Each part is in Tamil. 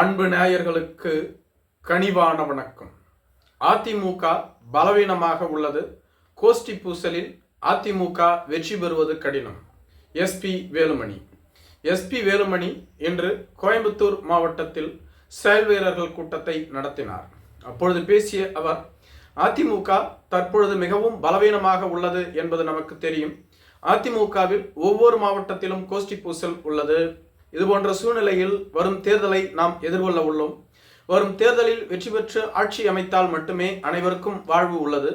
அன்பு நேயர்களுக்கு கனிவான வணக்கம். அதிமுக பலவீனமாக உள்ளது. கோஷ்டி பூசலில் அதிமுக வெற்றி பெறுவது கடினம். எஸ்பி வேலுமணி. எஸ்பி வேலுமணி இன்று கோயம்புத்தூர் மாவட்டத்தில் செயல் வீரர்கள் கூட்டத்தை நடத்தினார். அப்பொழுது பேசிய அவர் அதிமுக தற்பொழுது மிகவும் பலவீனமாக உள்ளது என்பது நமக்கு தெரியும். அதிமுகவில் ஒவ்வொரு மாவட்டத்திலும் கோஷ்டி பூசல் உள்ளது. இதுபோன்ற சூழ்நிலையில் வரும் தேர்தலை நாம் எதிர்கொள்ள உள்ளோம். வரும் தேர்தலில் வெற்றி பெற்று ஆட்சி அமைத்தால் மட்டுமே அனைவருக்கும் வாழ்வு உள்ளது.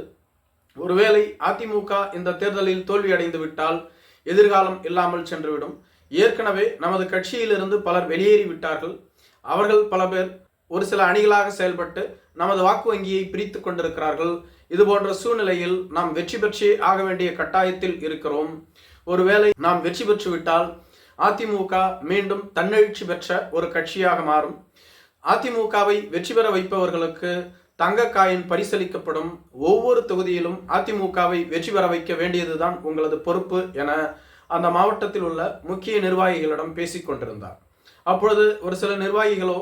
ஒருவேளை அதிமுக இந்த தேர்தலில் தோல்வியடைந்து விட்டால் எதிர்காலம் இல்லாமல் சென்றுவிடும். ஏற்கனவே நமது கட்சியிலிருந்து பலர் வெளியேறி விட்டார்கள். அவர்கள் பல பேர் ஒரு சில அணிகளாக செயல்பட்டு நமது வாக்கு வங்கியை பிரித்து கொண்டிருக்கிறார்கள். இது போன்ற சூழ்நிலையில் நாம் வெற்றி பெற்றே ஆக வேண்டிய கட்டாயத்தில் இருக்கிறோம். ஒருவேளை நாம் வெற்றி பெற்று விட்டால் அதிமுக மீண்டும் தன்னெழுச்சி பெற்ற ஒரு கட்சியாக மாறும். அதிமுகவை வெற்றி பெற வைப்பவர்களுக்கு தங்கக்காயின் பரிசளிக்கப்படும் ஒவ்வொரு தொகுதியிலும் அதிமுகவை வெற்றி பெற வைக்க வேண்டியதுதான் உங்களது பொறுப்பு என அந்த மாவட்டத்தில் உள்ள முக்கிய நிர்வாகிகளிடம் பேசிக் கொண்டிருந்தார். அப்பொழுது ஒரு சில நிர்வாகிகளோ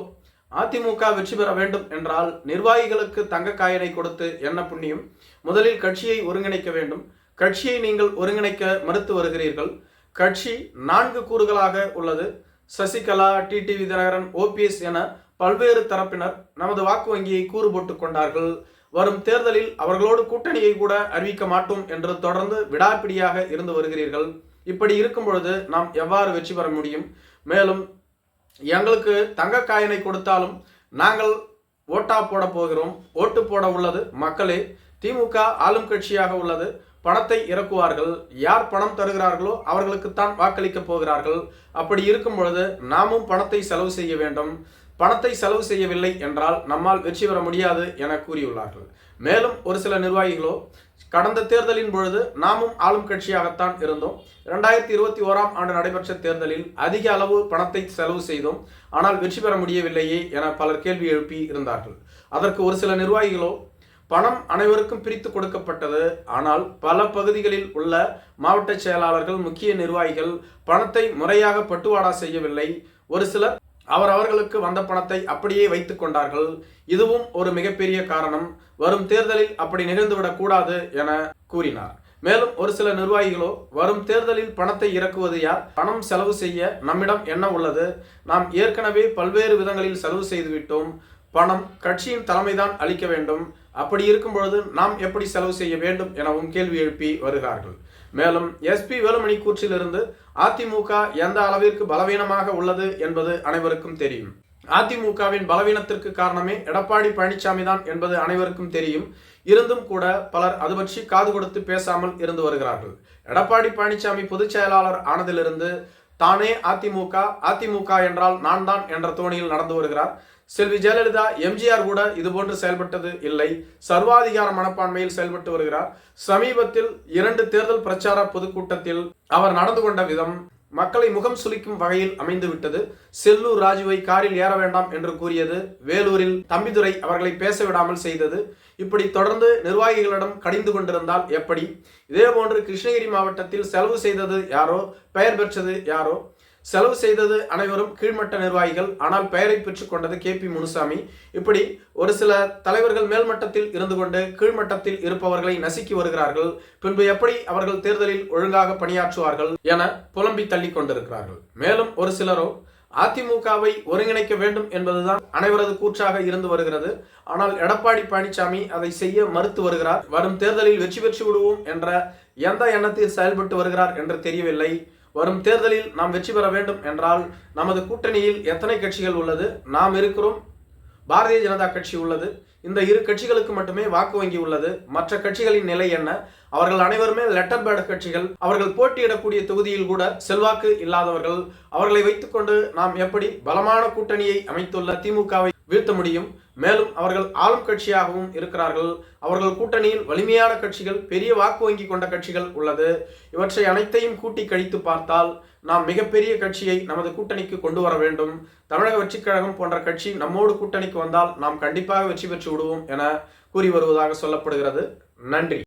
அதிமுக வெற்றி பெற வேண்டும் என்றால் நிர்வாகிகளுக்கு தங்க கொடுத்து என்ன புண்ணியம்? முதலில் கட்சியை ஒருங்கிணைக்க வேண்டும். கட்சியை நீங்கள் ஒருங்கிணைக்க மறுத்து வருகிறீர்கள். கட்சி நான்கு கூறுகளாக உள்ளது. சசிகலா டிடிவி தினகரன் ஓபிஎஸ் என பல்வேறு தரப்பினர் நமது வாக்கு வங்கியை கூறு போட்டுக் கொண்டார்கள். வரும் தேர்தலில் அவர்களோடு கூட்டணியை கூட அறிவிக்க மாட்டோம் என்று தொடர்ந்து விடாப்பிடியாக இருந்து வருகிறீர்கள். இப்படி இருக்கும் பொழுது நாம் எவ்வாறு வெற்றி பெற முடியும்? மேலும் எங்களுக்கு தங்க காயினை கொடுத்தாலும் நாங்கள் ஓட்டா போட போகிறோம். ஓட்டு போட உள்ளது மக்களே. திமுக ஆளும் கட்சியாக உள்ளது. பணத்தை இறக்குவார்கள். யார் பணம் தருகிறார்களோ அவர்களுக்குத்தான் வாக்களிக்க போகிறார்கள். அப்படி இருக்கும் பொழுது நாமும் பணத்தை செலவு செய்ய வேண்டும். பணத்தை செலவு செய்யவில்லை என்றால் நம்மால் வெற்றி பெற முடியாது என கூறியுள்ளார்கள். மேலும் ஒரு சில நிர்வாகிகளோ கடந்த தேர்தலின் பொழுது நாமும் ஆளும் கட்சியாகத்தான் இருந்தோம். இரண்டாயிரத்தி இருபத்தி ஓராம் ஆண்டு நடைபெற்ற தேர்தலில் அதிக அளவு பணத்தை செலவு செய்தோம். ஆனால் வெற்றி பெற முடியவில்லையே என பலர் கேள்வி எழுப்பி இருந்தார்கள். அதற்கு ஒரு சில நிர்வாகிகளோ பணம் அனைவருக்கும் பிரித்து கொடுக்கப்பட்டது. ஆனால் பல பகுதிகளில் உள்ள மாவட்ட செயலாளர்கள் முக்கிய நிர்வாகிகள் பணத்தை முறையாக பட்டுவாடா செய்யவில்லை. ஒரு சிலர் அவர் அவர்களுக்கு வந்த பணத்தை அப்படியே வைத்து கொண்டார்கள். இதுவும் ஒரு மிகப்பெரிய காரணம். வரும் தேர்தலில் அப்படி நிகழ்ந்துவிடக் கூடாது என கூறினார். மேலும் ஒரு சில நிர்வாகிகளோ வரும் தேர்தலில் பணத்தை இறக்குவது யார்? பணம் செலவு செய்ய நம்மிடம் என்ன உள்ளது? நாம் ஏற்கனவே பல்வேறு விதங்களில் செலவு செய்துவிட்டோம். பணம் கட்சியின் தலைமைதான் அளிக்க வேண்டும். அப்படி இருக்கும் பொழுது நாம் எப்படி செலவு செய்ய வேண்டும் எனவும் கேள்வி எழுப்பி வருகிறார்கள். மேலும் எஸ்பி வேலுமணி கூற்றிலிருந்து அதிமுக எந்த அளவிற்கு பலவீனமாக உள்ளது என்பது அனைவருக்கும் தெரியும். அதிமுகவின் பலவீனத்திற்கு காரணமே எடப்பாடி பழனிசாமி தான் என்பது அனைவருக்கும் தெரியும். இருந்தும் கூட பலர் அது பற்றி காது கொடுத்து பேசாமல் இருந்து வருகிறார்கள். எடப்பாடி பழனிசாமி பொதுச் செயலாளர் ஆனதிலிருந்து தானே அதிமுக அதிமுக என்றால் நான் தான் என்ற தோணியில் நடந்து வருகிறார். செல்வி ஜெயலலிதா எம்ஜிஆர் கூட இதுபோன்று செயல்பட்டது இல்லை. சர்வாதிகார மனப்பான்மையில் செயல்பட்டு வருகிறார். சமீபத்தில் இரண்டு தேர்தல் பிரச்சார பொதுக்கூட்டத்தில் அவர் நடந்து கொண்ட விதம் மக்களை முகம் சுளிக்கும் வகையில் அமைந்துவிட்டது செல்லூர் ராஜுவை காரில் ஏற வேண்டாம் என்று கூறியது வேலூரில் தம்பிதுரை அவர்களை பேச விடாமல் செய்தது. இப்படி தொடர்ந்து நிர்வாகிகளிடம் கடிந்து கொண்டிருந்தால் எப்படி? இதே போன்று கிருஷ்ணகிரி மாவட்டத்தில் செலவு செய்தது யாரோ? பெயர் பெற்றது யாரோ? செலவு செய்தது அனைவரும் கீழ்மட்ட நிர்வாகிகள் ஆனால் பெயரை பெற்றுக் கொண்டது கே பி முனுசாமி. இப்படி ஒரு சில தலைவர்கள் மேல்மட்டத்தில் இருந்து கொண்டு கீழ்மட்டத்தில் இருப்பவர்களை நசுக்கி வருகிறார்கள். பின்பு எப்படி அவர்கள் தேர்தலில் ஒழுங்காக பணியாற்றுவார்கள் என புலம்பி தள்ளி கொண்டிருக்கிறார்கள். மேலும் ஒரு சிலரோ அதிமுகவை ஒருங்கிணைக்க வேண்டும் என்பதுதான் அனைவரது கூற்றாக இருந்து வருகிறது. ஆனால் எடப்பாடி பழனிசாமி அதை செய்ய மறுத்து வருகிறார். வரும் தேர்தலில் வெற்றி பெற்று விடுவோம் என்ற எந்த எண்ணத்தில் செயல்பட்டு வருகிறார் என்று தெரியவில்லை. வரும் தேர்தலில் நாம் வெற்றி பெற வேண்டும் என்றால் நமது கூட்டணியில் எத்தனை கட்சிகள் உள்ளது? நாம் இருக்கிறோம். பாரதிய ஜனதா கட்சி உள்ளது. இந்த இரு கட்சிகளுக்கு மட்டுமே வாக்கு வங்கி உள்ளது. மற்ற கட்சிகளின் நிலை என்ன? அவர்கள் அனைவருமே லெட்டர் பேட் கட்சிகள். அவர்கள் போட்டியிடக்கூடிய தொகுதியில் கூட செல்வாக்கு இல்லாதவர்கள். அவர்களை வைத்துக்கொண்டு நாம் எப்படி பலமான கூட்டணியை அமைத்துள்ள திமுகவை வீழ்த்த முடியும்? மேலும் அவர்கள் ஆளும் கட்சியாகவும் இருக்கிறார்கள். அவர்கள் கூட்டணியில் வலிமையான கட்சிகள் பெரிய வாக்கு வங்கி கொண்ட கட்சிகள் உள்ளது. இவற்றை அனைத்தையும் கூட்டி கழித்து பார்த்தால் நாம் மிகப்பெரிய கட்சியை நமது கூட்டணிக்கு கொண்டு வர வேண்டும். தமிழக வெற்றிக் கழகம் போன்ற கட்சி நம்மோடு கூட்டணிக்கு வந்தால் நாம் கண்டிப்பாக வெற்றி பெற்று விடுவோம் என கூறி வருவதாக சொல்லப்படுகிறது. நன்றி.